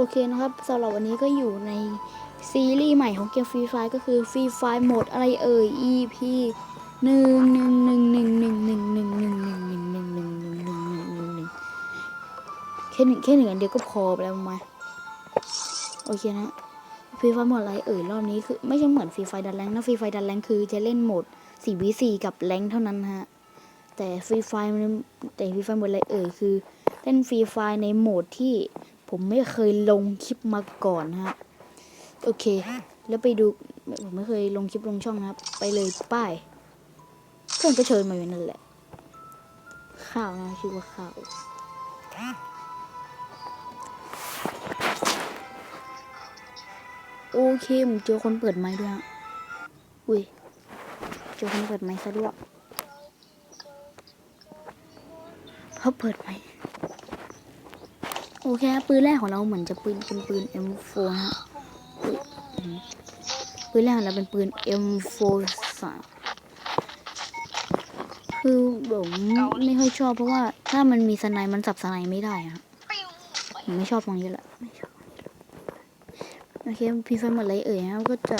โอเคนะครับสำหรับวันนี้ก็อยู่ในซีรีส์ใหม่ของเกมฟรีไฟก็คือฟรีไฟโหมดอะไรเอ่ย EP หนึ่งหนึ่งหนึ่งหนึ่งหนึ่งหนึ่งหนึ่งหนึ่งหนึ่งหนึ่งหนึ่งหนึ่งหนึ่งหนึ่งหนึ่งหนึ่งหนึ่งแค่หนึ่งแค่หนึ่งอันเดียวก็พอไปแล้วมาโอเคนะฟรีไฟโหมดอะไรเอ่ยรอบนี้คือไม่ใช่เหมือนฟรีไฟดันแรงนะฟรีไฟดันแรงคือจะเล่นโหมดสี่วิสี่กับแรงเท่านั้นฮะแต่ฟรีไฟแต่ฟรีไฟโหมดอะไรเอ่ยคือเล่นฟรีไฟในโหมดที่ ผมไม่เคยลงคลิปมาก่อนนะฮะโอเค แล้วไปดูผมไม่เคยลงคลิปลงช่องนะครับ ไปเลยป้ายเพื่อนก็เชิญมาอยู่นั่นแหละ ข้าวนะชื่อว่าข้าวโอเคผมเจอคนเปิดไมค์ด้วยฮะอุ้ยเจอคนเปิดไมค์ซะด้วยเขาเปิดไมค์โอเคปืนแรกของเราเหมือนจะปืนเป็นปืน M4 ฮะปืนแรกของเราเป็นปืน M4 สามคือผมไม่ค่อยชอบเพราะว่า ถ้ามันมีสไนมันสับสไนไม่ได้อะผมไม่ชอบตรงนี้แหละโอเคพีไฟหมดเลยเอ่ยนะครับก็จะ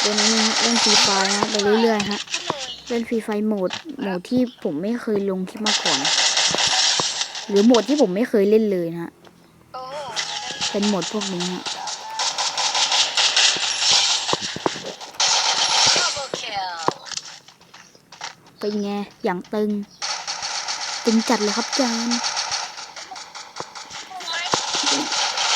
เดี๋ยวนี้เล่นฟรีไฟนะไปเรื่อยๆฮะเล่นฟรีไฟโหมดโหมดที่ผมไม่เคยลงคลิปมาก่อน หรือโหมดที่ผมไม่เคยเล่นเลยนะฮะ เป็นหมดพวกนี้ฮะเป็นไง อย่างตึง ตึงจัดเลยครับจาน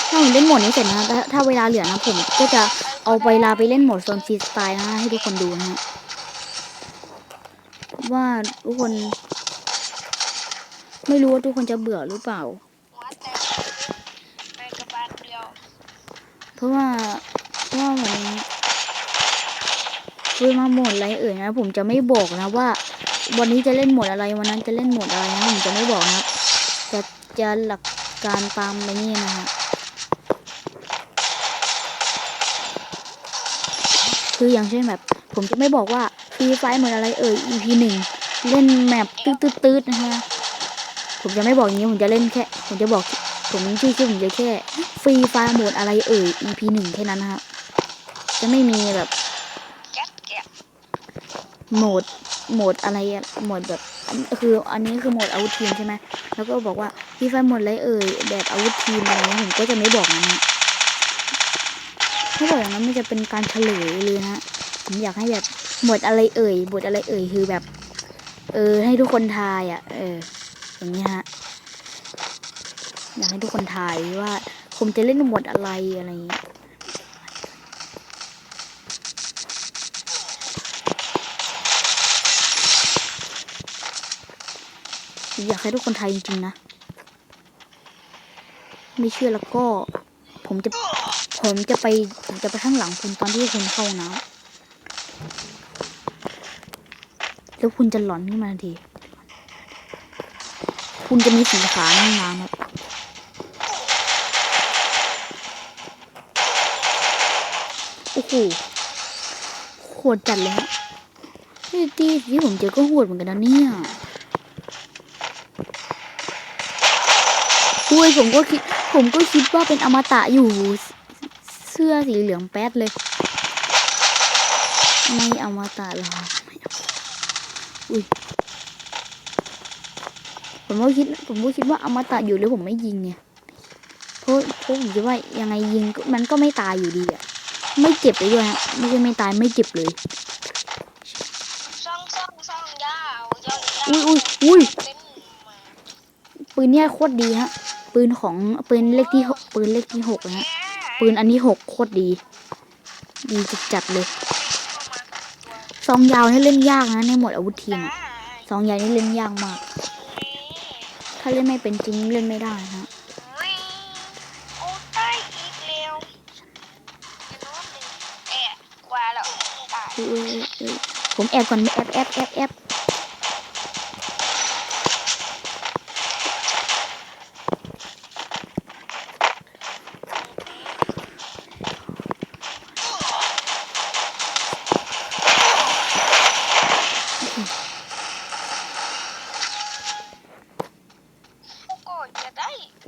ถ้าผมเล่นหมดนี้เสร็จนะ ถ้าถ้าเวลาเหลือนะผมก็จะเอาเวลาไปเล่นโหมดโซนฟรีสไตล์นะให้ทุกคนดูนะว่าทุกคน ไม่รู้ว่าทุกคนจะเบื่อหรือเปล่า หัวแตกไปกระบาดเดียว เพ ราะว่าเพราะว่าเหมือนคือมาหมดอะไรเอ่ยนะ ผมจะไม่บอกนะว่า วันนี้จะเล่นหมดอะไรวันนั้นจะเล่นหมดอะไรนะผมจะไม่บอกนะจะจะหลักการตามไปนี่นะฮะคืออย่างเช่นแบบผมจะไม่บอกว่าฟรีไฟเหมือนอะไรเอ่ย EP หนึ่งเล่นแมปตืดๆๆนะฮะผมจะไม่บอกอย่างนี้ผมจะเล่นแค่ ผมจะบอก ผมชื่อชื่อผมจะแค่ฟรีไฟโหมดอะไรเอ่ย EP หนึ่งแค่นั้นนะฮะจะไม่มีแบบโหมดโหมดอะไรอะโหมดแบบคืออันนี้คือโหมดอาวุธทีมใช่ไหมแล้วก็บอกว่าพี่ไฟโหมดอะไรเอ่ยแบบอาวุธทีมอะไรเงี้ยผมก็จะไม่บอกนะฮะถ้าบอกอย่างนั้นมันจะเป็นการเฉลยเลยนะฮะผมอยากให้แบบหมดอะไรเอ่ยโหมดอะไรเอ่ยคือแบบ เออให้ทุกคนทายอะ เอออย่างเงี้ยฮะ อยากให้ทุกคนทายว่าผมจะเล่นหมดอะไรอะไรอย่างเงี้ยอยากให้ทุกคนไทยจริงๆนะ ไม่เชื่อแล้วก็ ผมจะ ผมจะไป ผมจะไปข้างหลังคุณตอนที่คุณเข้าน้ำแล้วคุณจะหลอนขึ้นมาทันที คุณจะมีสีขาในห้องน้ำครับ โอ้โหโหดจัดเลยฮะที่ที่ที่ผมเจอก็โหดเหมือนกันนะเนี่ยอุ้ยผมก็คิด ผมก็คิดว่าเป็นอมตะอยู่ เสื้อสีเหลืองแป๊ดเลย ไม่อมตะหรอกอุ้ยผมก็คิด ผมก็คิดว่าอมตะอยู่เลยผมไม่ยิงไงเพราะเพราะผมคิดว่ายังไงยิงมันก็ไม่ตายอยู่ดีอะ ไม่เจ็บเลยด้วยฮะไม่ใช่ไม่ตายไม่เจ็บเลยซ่องซ่องซ่องยาวยาวอุ้ยอุ้ยอุ้ยเต็มมาปืนเนี่ยโคตรดีฮะ ปืนของปืนเลขที่หกปืนเลขที่หกนะฮะปืนอันที่หกโคตรดี ดีจัดๆเลยซองยาวนี่เล่นยากนะในหมวดอาวุธทีมอะซองยาวนี่เล่นยากมาก ถ้าเล่นไม่เป็นจริงเล่นไม่ได้นะ ผมแอบก่อนแอบแอบแอบแอบ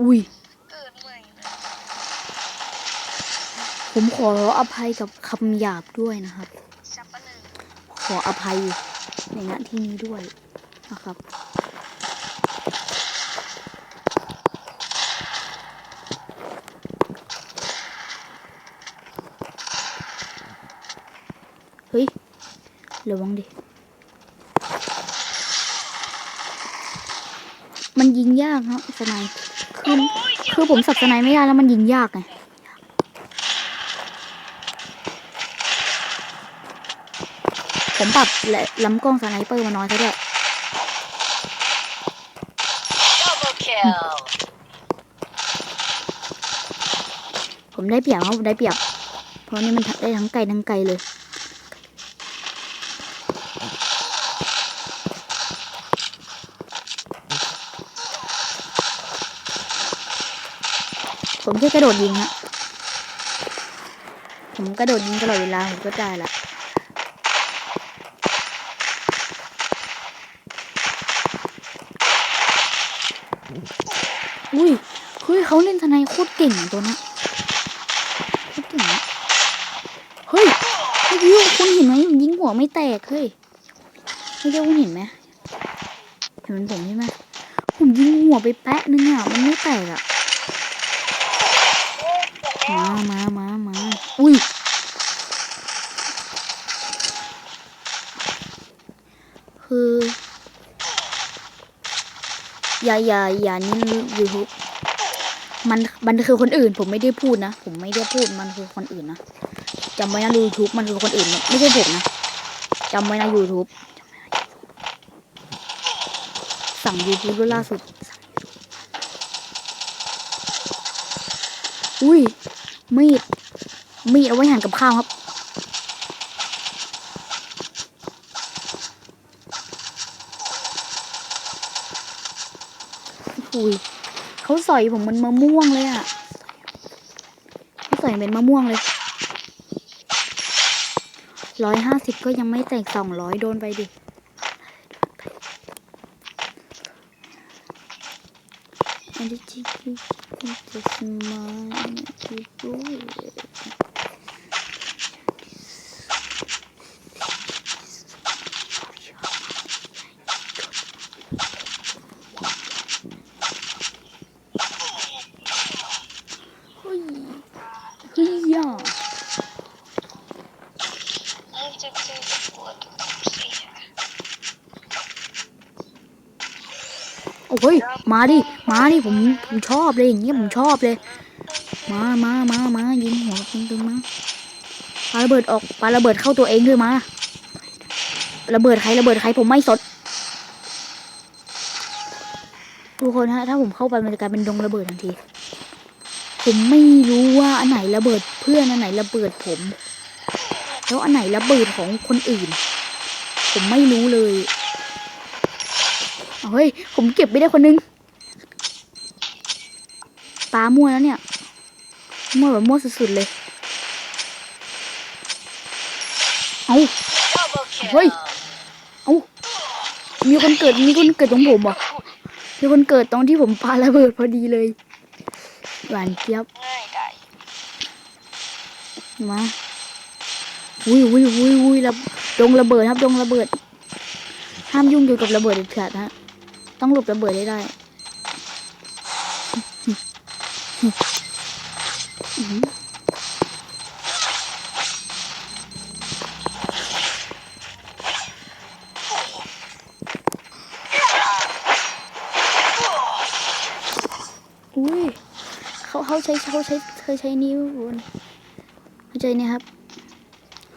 อุ้ยผมขออภัยกับคำหยาบด้วยนะครับ ขออภัยในณที่นี้ด้วยนะครับเฮ้ยระวังดิ มันยิงยากครับสไนป์คือคือผมสับสไนป์ไม่ได้แล้วมันยิงยากไง ผมปรับและลำกล้องสไนเปอร์มาน้อยซะด้วย ผมได้เปรียบครับได้เปรียบ เพราะนี่มันได้ทั้งไกลทั้งไกลเลย ผมแค่กระโดดยิงฮะผมกระโดดยิงตลอดเวลาผมก็ได้ละ อุ้ยเฮ้ยเขาเล่นทนาย โคตรเก่งตัวนี้โคตรเก่งเฮ้ยเมื่อกี้คุณเห็นไหมยิงหัวไม่แตกเฮ้ยไม่ได้คุณเห็นไหมเห็นมันผมใช่ไหมผมยิงหัวไปแปะนึงอะมันไม่แตกอะมามามามาอุ้ยคืออย่าอย่าอย่านี่ยูทูบ มันมันคือคนอื่น ผมไม่ได้พูดนะ ผมไม่ได้พูดมันคือคนอื่นนะจำไว้นะยูทูบมันคือคนอื่น ไม่ใช่ผมนะจำไว้นะยูทูบสั่งยูทูบด้วยล่าสุด อุ้ย มีด มีดเอาไว้หั่นกับข้าวครับอุ้ย เขาสอยผมมันมะม่วงเลยอะเขาสอยเป็นมะม่วงเลยร้อยห้าสิบก็ยังไม่แตกสองร้อยโดนไปดิอันนี้จิจิจิจะสมาจิบุยเฮ้ยเฮ้ยอะ มึงจะเจอปวดเสีย โอ้ยมาดิมาดิผมผมชอบเลยอย่างเงี้ยผมชอบเลย มามามามายิงหัวตึงตึงมาปาระเบิดออกปาระเบิดเข้าตัวเองด้วยมาระเบิดใครระเบิดใครผมไม่สดทุกคนฮะถ้าผมเข้าไปมันจะกลายเป็นดงระเบิดทันที ผมไม่รู้ว่าอันไหนระเบิดเพื่อนอันไหนระเบิดผม แล้วอันไหนระเบิดของคนอื่น ผมไม่รู้เลย เฮ้ย ผมเก็บไม่ได้คนนึงปลามั่วแล้วเนี่ย มั่วแบบมั่วสุดๆเลย เอาเฮ้ย เอามีคนเกิด มีคนเกิดตรงผมเหรอะมีคนเกิดตรงที่ผมปาระเบิดพอดีเลย หวานเจี๊ยบ มาอุ้ยอุ้ยอุ้ยอุ้ยระดงระเบิดครับดงระเบิด ห้ามยุ่งเกี่ยวกับระเบิดเด็ดขาดฮะ ต้องหลบระเบิดได้ได้อุ้ยเขาเขาใช้เขาใช้เคยใช้นิ้วบนเข้าใจเนี่ยครับ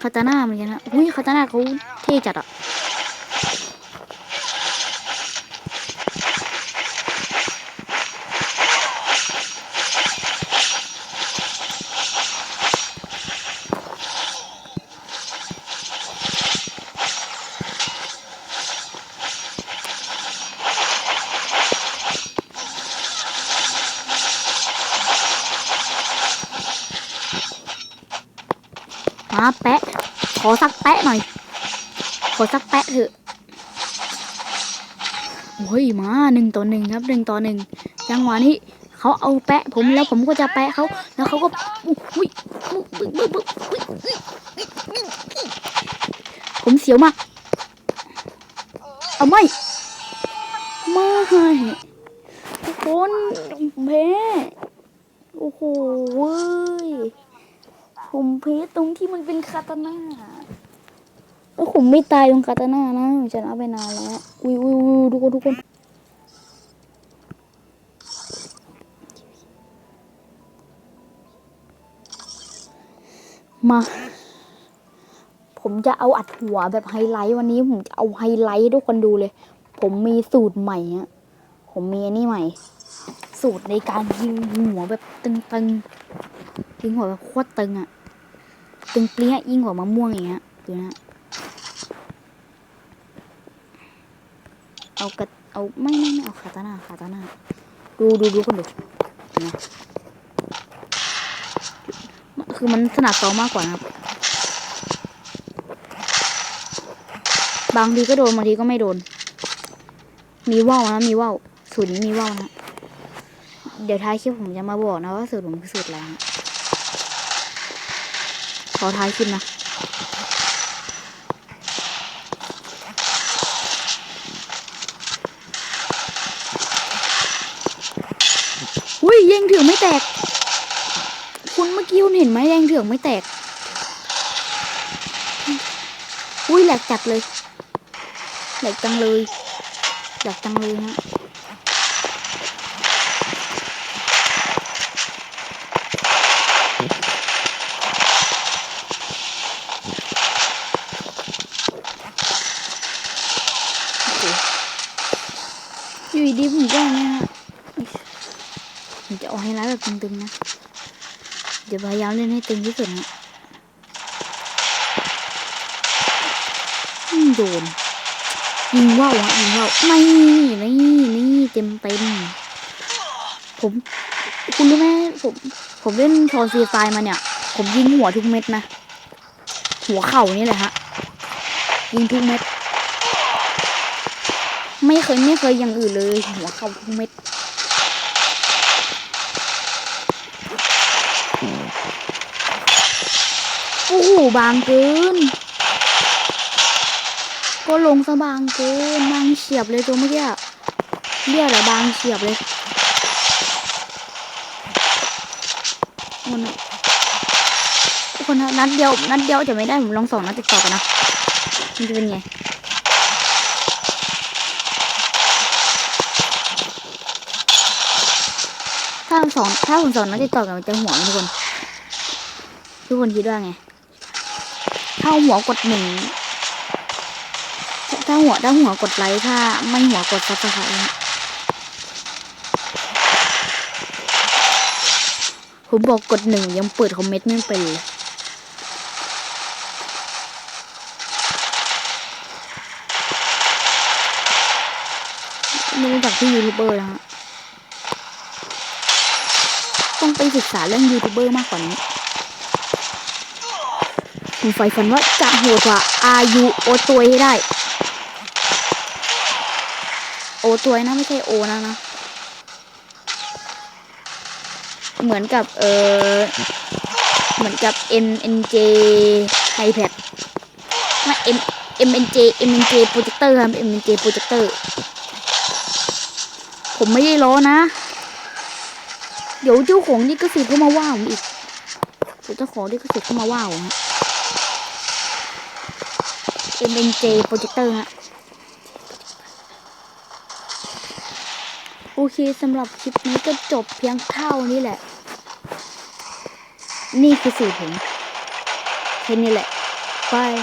คาตาน่าเหมือนกันฮะอุ้ยคาตาน่าเขาเท่จัดอะ มาแปะ ขอสักแปะหน่อย ขอสักแปะ เถอะโอ้ยมาหนึ่งต่อหนึ่งครับหนึ่งต่อหนึ่งจังหวะนี้เขาเอาแปะผมแล้วผมก็จะแปะเขาแล้วเขาก็อุ้ยผมเสียวมากเอาไม่ไม่ทุกคนแพ้โอ้โหเว้ยผมแพ้ตรงที่มันเป็นคาตาน่า แล้วผมไม่ตายตรงคาตาน่านะผมชนะไปนานแล้วอุ้ยอุ้ยอุ้ยทุกคนทุกคนมา ผมจะเอาอัดหัวแบบไฮไลท์วันนี้ผมจะเอาไฮไลท์ให้ทุกคนดูเลย ผมมีสูตรใหม่อะผมมีอันนี้ใหม่ สูตรในการยิงหัวแบบตึงๆยิงหัวแบบโคตรตึงอะตึงเปรี้ยยิงหัวมะม่วงอย่างเงี้ยดูนะ เอากระเอาไม่ไม่ไม่เอาคาตานาคาตานาดูดูดูคนดูนไหมคือมันถนัดซ้อมมากกว่านะครับ บางทีก็โดนบางทีก็ไม่โดน มีว่าวนะมีว่าวสูตรนี้มีว่าวนะเดี๋ยวท้ายคลิปผมจะมาบอกนะว่าสูตรผมคือสูตรอะไรขอท้ายคลิปนะ อุ้ยแยง เถืองไม่แตก คุณเมื่อกี้คุณเห็นไหมแดงเถืองไม่แตก อุ้ยแหลกจัดเลย แหลกจังเลย แหลกจังเลยฮะ โอ้โหอยู่ดีๆผมก็เนี่ยฮะผมจะเอาให้ ร้ายแบบตึงๆนะ เดี๋ยวพยายามเล่นให้ตึงที่สุดนะอืมโดนยิงว่าวะยิงว่าวไม่นี่นี่เต็มเต็มผมคุณรู้ไหมผมผมเล่นทอซีไฟมาเนี่ย ผมยิงหัวทุกเม็ดนะ หัวเข่านี่แหละฮะ ยิงทุกเม็ด ไม่เคยไม่เคยอย่างอื่นเลย หัวเข่าทุกเม็ด บางเกิน ก็ลงซะบางเกินบางเฉียบเลยตัวเมื่อกี้อะเลือดอะบางเฉียบเลยมันอะทุกคนนะนัดเดียวนัดเดียวจะไม่ได้ผมลองสองนัดติดต่อกันนะมันจะเป็นไงถ้าสองถ้าผมสองนัดติดต่อกันมันจะหัวทุกคนทุกคนคิดว่าไง ถ้าหัวกดหนึ่งถ้าหัวถ้าหัวกดไลค์ถ้าไม่หัวกดซับสไครต์ผมบอกกดหนึ่งยังเปิดคอมเมนต์ไม่เป็นเลยไม่รู้จักที่ยูทูบเบอร์นะฮะต้องไปศึกษาเรื่องยูทูบเบอร์มากกว่านี้ ผมใฝ่ฝันว่าจะโหดกว่าอายุโอตัวให้ได้ โอตัวนะไม่ใช่โอนะนะ เหมือนกับเออเหมือนกับ M N J iPad ไม่ M M N J M N J projector ครับ M N J projector ผมไม่ได้ล้อนะ เดี๋ยวเจ้าของนี่ก็สิทธิ์เข้ามาว่าผมอีกเดี๋ยวเจ้าของนี่ก็สิทธิ์เข้ามาว่าผมฮะ M N J projector ฮะโอเคสำหรับคลิปนี้ก็จบเพียงเท่านี้แหละ นี่คือสูตรผมแค่นี้แหละบาย